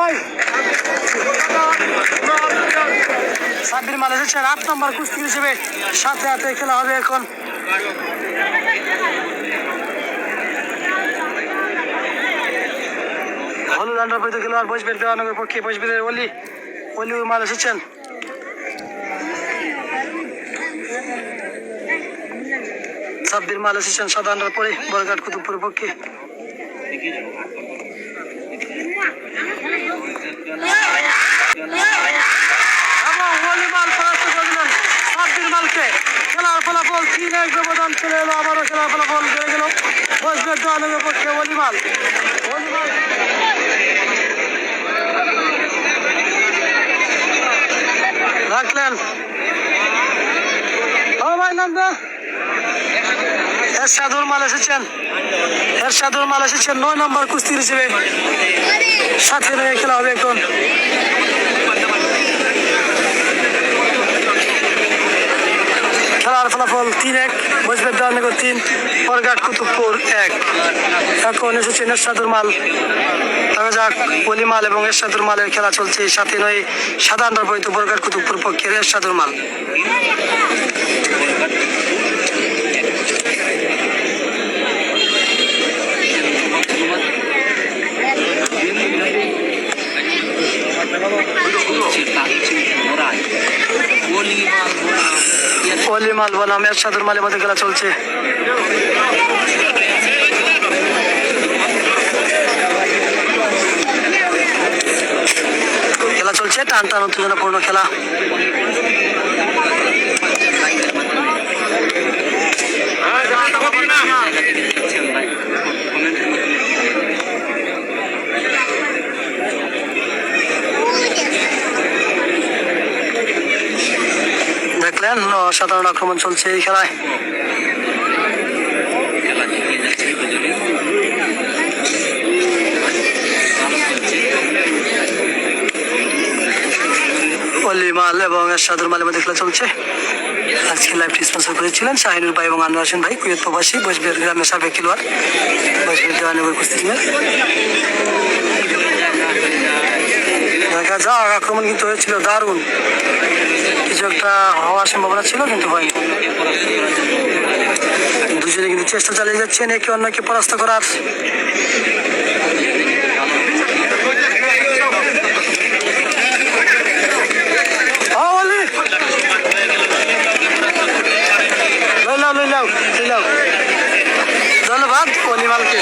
ভাই? সাব্বির মাল এসেছেন আট নম্বর কুস্তি হিসেবে সাথে হাতে খেলা হবে এখন। হলুদ আন্ডার পরিত খেলোয়াড় বসবেন, দেওয়ানগর পক্ষে বসবেন অলি অলি মাল এসেছেন। সাব্বির মাল এসেছেন সাদা আন্ডার পরে বড়ঘাট কুতুবপুর পক্ষে এবং অলি মাল পরাস্ত করলেন সাব্বির মালকে খেলার ফলাফল তিন এক ব্যবধান চলে এলো আবারও খেলার ফলাফল বেড়ে গেল বসবেন দেওয়ানগর পক্ষে অলি মাল অলি মাল রাখলেন ও ভাই নামদা এরশাদুর মাল এসেছেন এরশাদুর মাল এসেছেন নয় নম্বর কুস্তি হিসেবে সাথে নিয়ে খেলা হবে এখন ফলাফল তিন এক বসবে দেওয়ানগর তিন পরগাট কুতুবপুর এক। এখন এসেছে নেশাদুর মাল। দেখা যাক, অলি মাল এবং এরশাদুর মালের খেলা চলছে। সাথে নয় সাধারণ বৈধ বরগার কুতুবপুর পক্ষের এরশাদুর মাল। অলি মাল বনাম এরশাদুর মালের মধ্যে খেলা চলছে। খেলা চলছে টান টান উত্তেজনাপূর্ণ খেলা। দেখলেন অসাধারণ আক্রমণ চলছে এই খেলায়। মাল এবং এরশাদুর মালের মধ্যে খেলা চলছে। আজকে লাইভটি স্পন্সর করেছিলেন শাহিনুর ভাই এবং আনোয়ার হোসেন ভাই কুয়েত প্রবাসী, বসবের গ্রামের সাবেক খেলোয়াড়, বসবের দেওয়ানগর কুস্তি টিমের যাক আক্রমণ কিন্তু হয়েছিল দারুণ। কিছু একটা হওয়ার সম্ভাবনা ছিল, কিন্তু হয়নি। দুজনে কিন্তু চেষ্টা চালিয়ে যাচ্ছেন একে অন্যকে পরাস্ত করার। ধন্যবাদ অলিমালকে